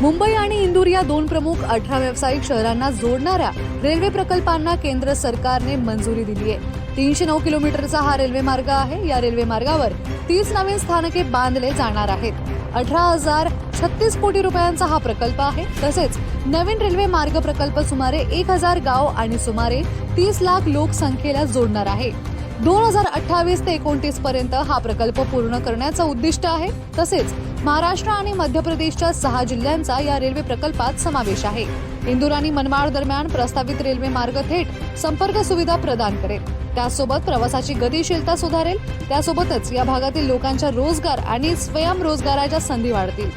मुंबई आणि इंदूर या दोन प्रमुख अठरा व्यावसायिक शहरांना जोडणाऱ्या रेल्वे प्रकल्पांना केंद्र सरकारने मंजुरी दिली आहे. तीनशे नऊ किलोमीटरचा हा रेल्वे मार्ग आहे. या रेल्वे मार्गावर तीस नवीन स्थानके बांधले जाणार आहेत. अठरा हजार छत्तीस कोटी रुपयांचा हा प्रकल्प आहे. तसेच नवीन रेल्वे मार्ग प्रकल्प सुमारे एक हजार गाव आणि सुमारे तीस लाख लोकसंख्येला जोडणार आहे. दोन हजार अठ्ठावीस ते एकोणतीस पर्यंत हा प्रकल्प पूर्ण करण्याचं उद्दिष्ट आहे. तसेच महाराष्ट्र आणि मध्य प्रदेशच्या सहा जिल्ह्यांचा या रेल्वे प्रकल्पात समावेश आहे. इंदूर आणि मनमाड दरम्यान प्रस्तावित रेल्वे मार्ग थेट संपर्क सुविधा प्रदान करेल. त्यासोबत प्रवासाची गतिशीलता सुधारेल. त्यासोबतच या भागातील लोकांच्या रोजगार आणि स्वयंरोजगाराच्या संधी वाढतील.